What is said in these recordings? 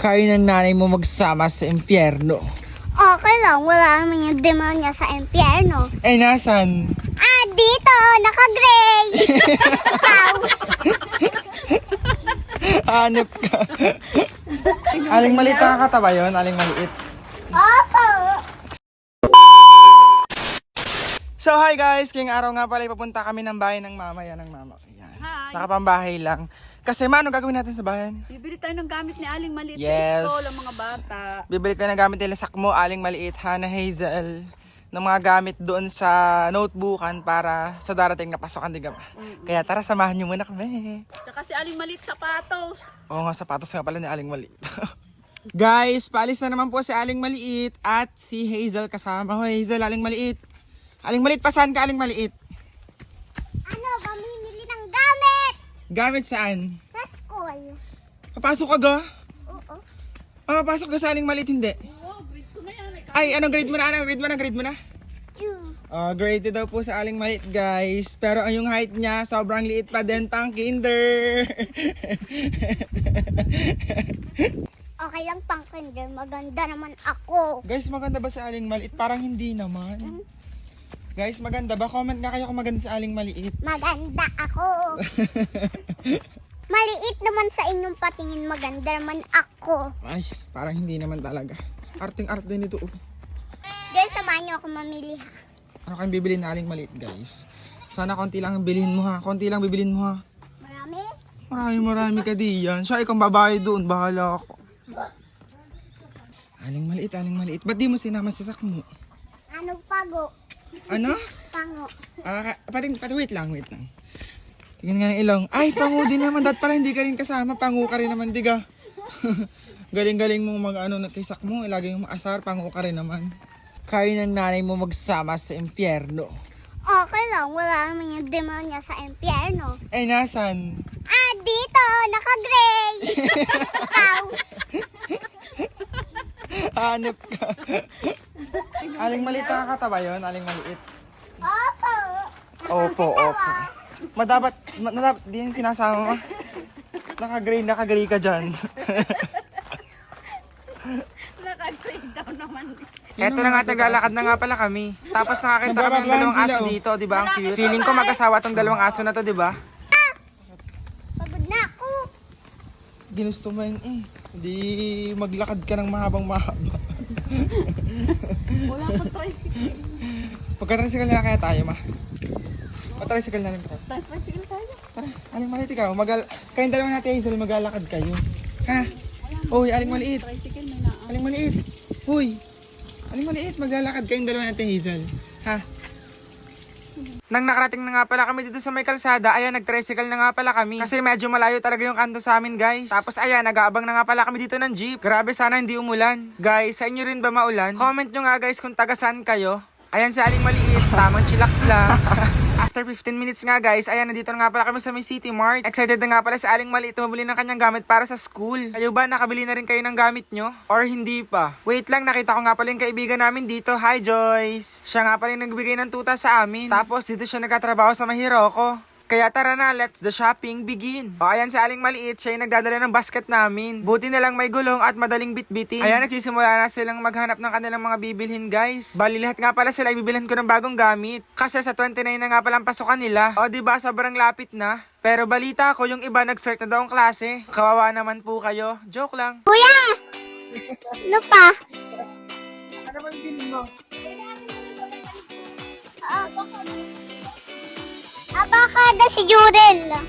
Kayo ng nanay mo magsama sa impyerno. Okay lang, wala naman yung demonyo sa impyerno. Eh, nasan? Ah, dito, naka-gray. Ikaw. Hanip ka. Aling maliit nakakatawa yun? Aling maliit. Opo. So, hi guys! Kayong araw nga pala, ipapunta kami ng bahay ng mama. Yan ang mama. Yan. Hi. Nakapambahay lang. Kasi ma, ano gagawin natin sa bayan? Bibili tayo ng gamit ni Aling Maliit Yes. sa school, ang mga bata. Bibili ko na gamit nila sakmo, aling maliit, Hana Hazel, ng mga gamit doon sa notebookan para sa darating na pasokan, di ba? Kaya tara, samahan niyo muna kami. Tsaka si Aling Maliit sapatos. Oo nga, sapatos nga pala ni Aling Maliit. Guys, paalis na naman po si Aling Maliit at si Hazel kasama. Hoy, Hazel, Aling Maliit. Aling Maliit, pasan ka, Aling Maliit? Ano, mamimili ng gamit saan? sa school. Papasok ka ga? Oo. Ah, papasok ka sa Aling Maliit, hindi. Wow, grade 2 na yan. Ay, anong grade mo na? Anong grade mo na? Grade mo na? Two. Oh, grade 2 daw po sa Aling Maliit, guys. Pero ang yung height niya, sobrang liit pa din pang kinder. Okay lang pang kinder, maganda naman ako. guys, maganda ba sa Aling Maliit? Parang hindi naman. Guys, maganda ba? Comment nga kayo kung maganda sa Aling Maliit. Maganda ako. Maliit naman sa inyong patingin, maganda naman ako. Ay, parang hindi naman talaga. Arting-art din ito. oh. Guys, samahan niyo ako mamili ha. Ano kayong bibili na Aling Maliit, guys? Sana konti lang ang bilhin mo ha. Konti lang bibilin mo ha. Marami? Marami marami ka diyan. Siya ikaw babae doon. Bahala ako. Aling maliit, aling maliit. Ba't di mo sinama sa sakmo? Ano pago? Ano? Pango. Ah, pati, pati wait lang, wait lang. Tingnan nga ng ilong. Ay, pangu din naman. Dahil pala hindi ka rin kasama. Pangu ka rin naman, diga. Galing-galing mong mag ano na kay sakmo. Ilagay yung asar, pangu ka rin naman. Kayo ng nanay mo magsama sa impyerno. Okay lang, wala naman yung demonyo sa impyerno. Eh, nasan? Ah, dito, naka-gray. Ikaw. Hanip ka. aling maliit nakakatawa yun? Aling maliit. Opo. Opo, opo. Madapat, ma, madapat, di yung sinasama mo. Naka-gray, naka-gray ka dyan. Naka-grade down naman. Eto na nga, naglalakad na nga pala kami. Tapos nakakita kami ng dalawang aso dito, di ba? Ang cute. Feeling ko mag-asawa tong dalawang aso na to, di ba? Pagod na ako. Ginusto mo yun eh. Hindi maglakad ka ng mahabang mahaba. Wala ko tricycle. Pagka-tricycle na lang kaya tayo, ma. Pa-tricycle na lang tayo. Tricycle tayo. Tara, aling maliit ikaw. Magal kayong dalawa natin, Hazel, maglalakad kayo. Ha? Uy, aling maliit. Tricycle may na. Aling maliit. Huy. Aling maliit, maglalakad kayong dalawa natin, Hazel. Ha? Nang nakarating na nga pala kami dito sa may kalsada, ayan, nag-tricycle na nga pala kami. Kasi medyo malayo talaga yung kanto sa amin, guys. Tapos ayan, nag-aabang na nga pala kami dito ng jeep. Grabe, sana hindi umulan. Guys, sa inyo rin ba maulan? Comment nyo nga, guys, kung taga saan kayo. Ayan si Aling Maliit, tamang chillax lang. After 15 minutes nga guys, ayan, nandito na nga pala kami sa may City Mart. Excited na nga pala si Aling Maliit tumabili ng kanyang gamit para sa school. Kayo ba, nakabili na rin kayo ng gamit nyo? Or hindi pa? Wait lang, nakita ko nga pala yung kaibigan namin dito. Hi Joyce! Siya nga pala yung nagbigay ng tuta sa amin. Tapos dito siya nagkatrabaho sa Mahiroko. Kaya tara na, let's the shopping begin. O ayan si Aling Maliit, siya yung nagdadala ng basket namin. Buti na lang may gulong at madaling bitbitin. Ayan, nagsisimula na silang maghanap ng kanilang mga bibilhin guys. Bali lahat nga pala sila ibibilhan ko ng bagong gamit. Kasi sa 29 na nga pala ang pasukan nila. O di ba sobrang lapit na. Pero balita ko yung iba nag-start na daw ang klase. Kawawa naman po kayo. Joke lang. Kuya! Ano pa? Ano ba bilhin mo? Ah, Abakada si Jurel. Mo?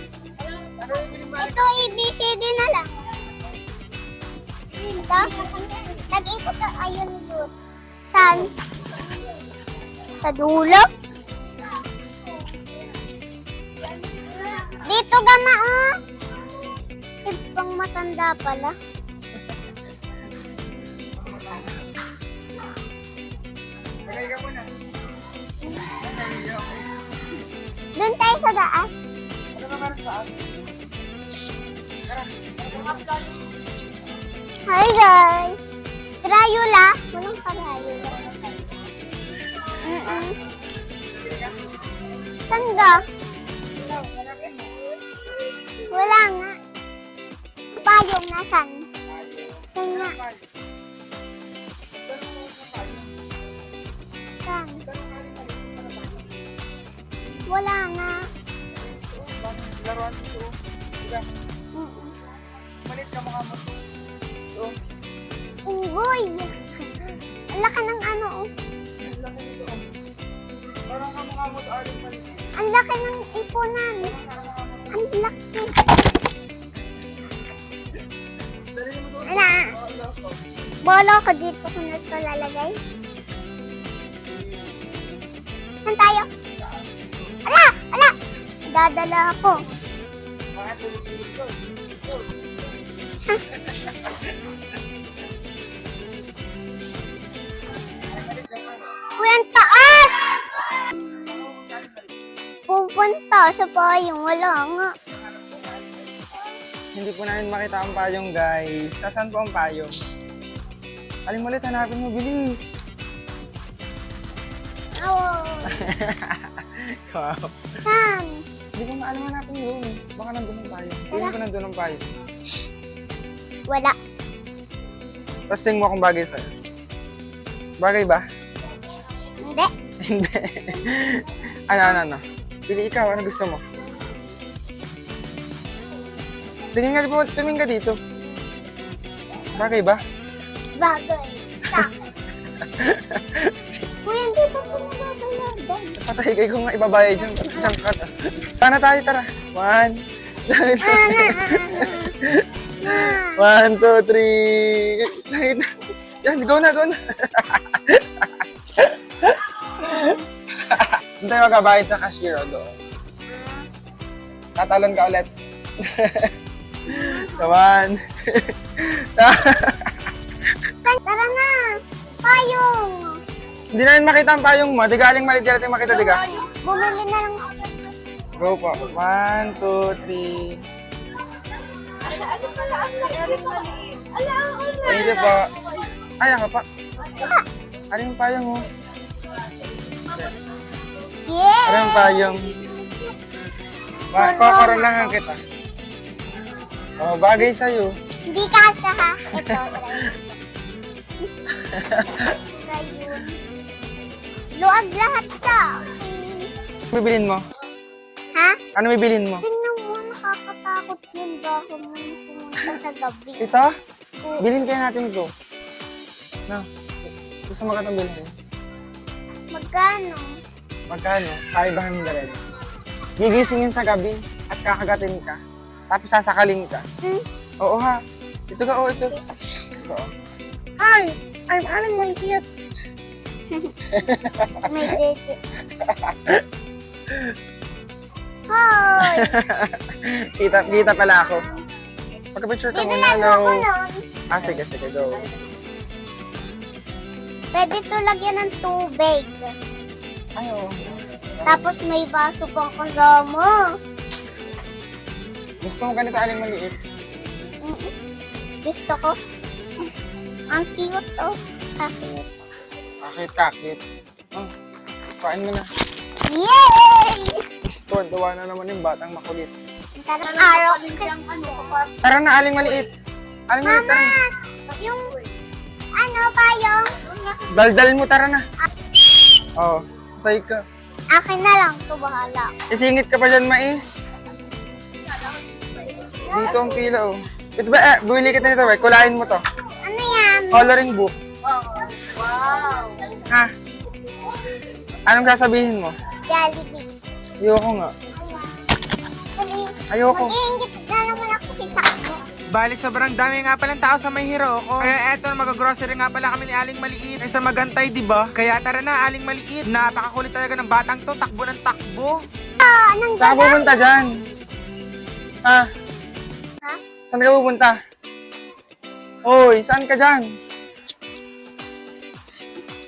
Ito, ABCD na lang. Ito? Nag-ikot ka ayun yun. Saan? Sa dulo? Dito gama ah. Ibang matanda pala. Tagay ka muna. Sa taas. Ano sa akin? Hi guys! Drayula? Walang pa-drayula. Mm-mm. Saan ka? Wala nga. Payong nasan? Saan Saan? Wala nga. Laruan dito. Diga, Mm-mm. malit ka mukha mo. Ito. Unggoy! Ang laki ng ano, oh. Ang laki nito. oh. Parang kamukha mo sa aling malit. Ang laki ng ipunan. Ang laki. Mo. Wala. Bolo ko dito kung ito lalagay. Saan tayo? Ala! Ala! Dadala ako. Uy, ang taas! Pupunta sa payong. Wala nga. Hindi po namin makita ang payong, guys. Nasaan po ang payong? Aling malit, hanapin mo, bilis. Oh. Wow. Saan? Hindi ko maalam hanapin yun. Baka nandun ang payong. Tingin ko nandun ang payong. Wala. Tapos tingin mo akong bagay sa'yo. Bagay ba? Hindi. Hindi. ano, ano, ano? Pili ikaw, ano gusto mo? Tingin nga, di ba, tumingin ka dito. Bagay ba? Bagay. Sa. kayo kung nga ibabayad dyan. Diyan ka ta. Sana tayo, tara. One. One, two, three. Langit na. Yan, go na, go na. Doon tayo magbabayad sa cashier o doon. Tatalon ka ulit. so, one. Hindi namin makita ang payong mo. Di galing mali, di natin makita, diga. Bumili na lang ako. Go po. One, two, three. Ano pala ang laki maliit? Ala, ang Thank you po. Ay, ako pa. Ano yung payong mo? Yeah. Ano yung payong? Ba kokoronahan kita. Oh, bagay sa'yo. Hindi kasha ha. Ito. try. Luag lahat sa Ano bibilin mo? Ha? Ano bibilin mo? Tingnan mo, nakakatakot yun baka mo pumunta sa gabi. Ito? Oo. Bilhin kaya natin to. Na. Gusto mo katang bilhin? Magkano? Magkano? 500. Gigisingin sa gabi at kakagatin ka. Tapos sasakalin ka. Hmm? Oo ha. Ito ka, oo, ito. Ito. Hi! I'm Alan Malikiat. May date. Hoy! Kita, kita pala ako. Pagka-picture ka muna. Hello. ako nun. Ah, sige, sige, go. Pwede to lagyan ng tubig. Ay, oo. Tapos may baso pang kasama. Gusto mo ganito aling maliit? Mm-mm. Gusto ko. Ang cute to. Kakit. Kakit, kakit. Oh, kain mo na. Yay! Tuwa-tuwa na naman yung batang makulit. Tara, araw Ang kasi. Tara na, aling maliit. Aling maliit, tara. Mamas! Yung, ano, payong? Daldal mo, tara na. Oo, oh, patay ka. Akin na lang to bahala. Isingit ka pa dyan, Mai. Dito ang pila, oh. Ito ba, eh, bumili kita nito, eh. Kulain mo to. Ano yan? Coloring book. Ha? Anong sasabihin mo? Jollibee. Ayoko nga. Ayoko. Mag-iingit na naman ako sa sakmo. Bali, sobrang dami nga palang tao sa may Hiroko. Kaya eto, mag-grocery nga pala kami ni Aling Maliit. Kaysa magantay, di ba? Kaya tara na, Aling Maliit. Napakakulit talaga ng batang to. Takbo ng takbo. Ah, nang Saan ka pupunta dyan? Ha? Ha? Saan ka pupunta? Hoy, saan ka dyan?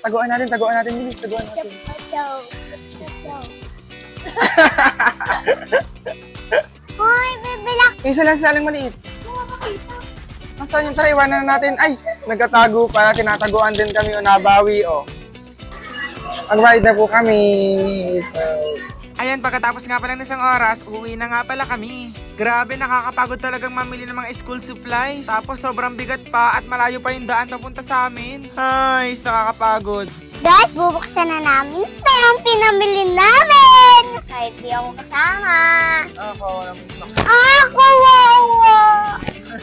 Taguan natin, taguan natin, bilis, taguan natin. Hoy, bibilak. Isa lang sa aling maliit. Nasaan yung tara, iwanan na natin. Ay, nagkatago pa, tinataguan din kami o nabawi o. Mag-ride na po kami. So, Ayan, pagkatapos nga pala ng isang oras, uwi na nga pala kami. Grabe, nakakapagod talagang mamili ng mga school supplies. Tapos sobrang bigat pa at malayo pa yung daan papunta sa amin. Ay, nakakapagod. Guys, bubuksan na namin ito yung pinamili namin. Kahit di ako kasama. Ako, walang Ako, wawa.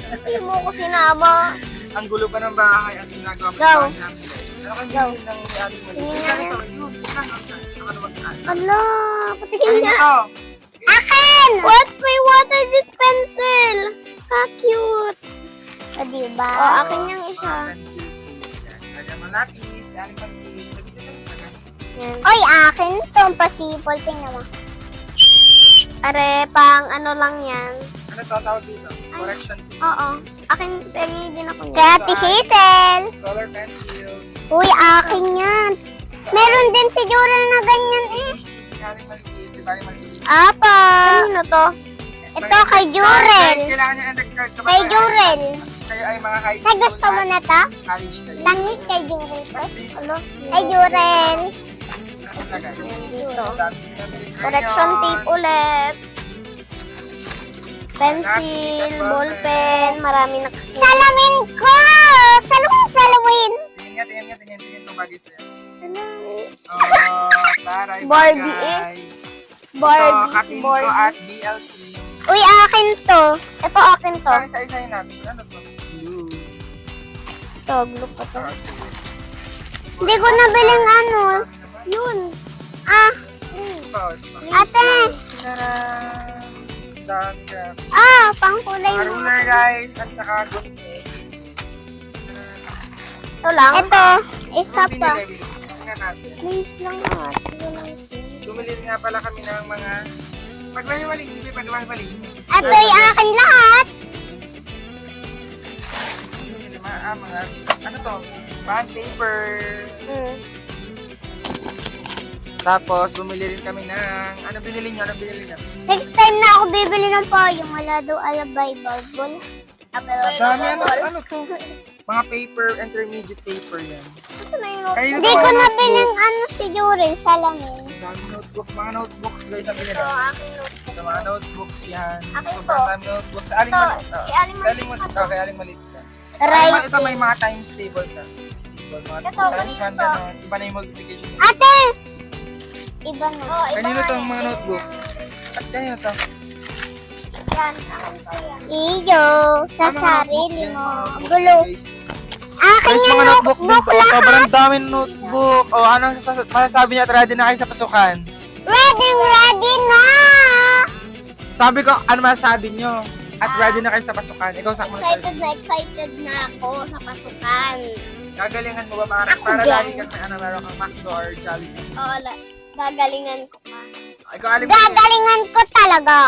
Hindi mo ko sinama. Ang gulo pa ng bahay at ginagawa pa Go. sa bahay namin. Ano kang Go. ng ating mali? Tingnan Isa nga. ito, yun. Isa, Ala, Ayun nga. ito. Akin! What? May water dispenser. Ka cute. O, diba? O, akin yung isa. Kaya malapis, dahil dito, lagi. Oy, akin to. Pasipol. Tingnan mo. Are, pang ano lang yan. Ano to tawag dito? Correction team. Oo. Akin, pengi din ako niya. Kati Hazel. Color pencil. Uy, akin yan. Meron din si Jura na ganyan eh. Apa. Kanino to? Ito kay Jurel. Kay Jurel. Kayo ay mga high Sa school gusto mo na to? college kayo. Tangi kay Jurel to. This? Kay Jurel. Ano? Dito. Correction tape ulit. Pencil, ballpen, marami na kasi. Salamin ko! Salamin, salamin! Tingin nga, tingin nga, tingin, tingin itong bagay sa'yo. Ano? Oh, taray Barbie bagay. Barbie's Ito, katin ko Barbie. at BLT. Uy, akin to. Ito akin to. Parang isa-isahin natin. Ano to? Blue. Ito, glue ko to. Hindi ko nabiling ano. Yun. Ah, ate. Dami ka. Ah, pang kulay Mga mo. ruler guys, at saka good. Ito lang? Ito. Isa pa. binili, Bill? Tingnan natin. Please lang please. Bumili nga pala kami ng mga... Pag may mali, hindi may pag mali. Ito'y akin lahat. Bumili mga, ah, mga... Ano to? Bond paper. Mm. Tapos, bumili rin kami ng... Ano binili nyo? Ano binili nyo? Next time na ako bibili ng payong. Wala daw alabay bubble. Dami ano, ano to? Mga paper, intermediate paper yan. Kanina Hindi to, ko mga nabiling ano si Jurel. Salamin. Dami notebook, mga notebooks guys ang binili. akin Ito, mga notebooks yan. Akin Sobrang to. dami notebooks. Aling Ito, maliit. Aling Maliit Aling maliit. Okay, aling maliit. ka. Right. Ito, ito may mga times table mga Ito, times to. Iba na yung multiplication. Ate! Iba na. Oh, Kanino to ang mga notebook? At kanino to? Yan, akin pa yan. Iyo, sa Ah, mga notebook sarili yan, mo. mga notebook Gulo. guys. Akin Guys, yung mga notebook notebook to. lahat. Sobrang daming notebook. O, ano ang sas- masasabi niya at ready na kayo sa pasukan? Ready, ready na! Sabi ko, ano masasabi niyo? At ready na kayo sa pasukan. Ikaw sa Excited na excited na ako sa pasukan. Gagalingan mo ba para, Ako para din. lagi kang may ano, meron kang McDo or Jollibee? Oo, la- gagalingan ko alim mo yan. Gagalingan ko talaga.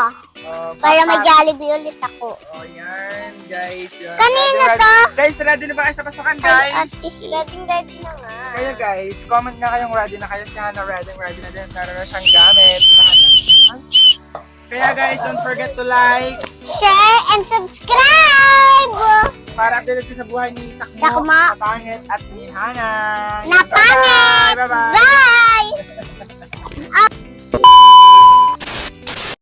Oh, Para may. Jollibee ulit ako. Oh, yan, guys. Yan. Kanino Ready, to? ready- Guys, ready na ba kayo sa pasukan, Ay, guys? ready, ready na nga. Kaya guys, comment nga kayong ready na kayo. Si Hannah ready, ready na din. Meron na siyang gamit. Lahat na. Ay. Kaya guys, don't forget to like Share and subscribe! para updated ka sa buhay ni Sakmo, Sakmo. Kapangit at ni Hannah. Napangit! Bye-bye! Bye-bye! Bye!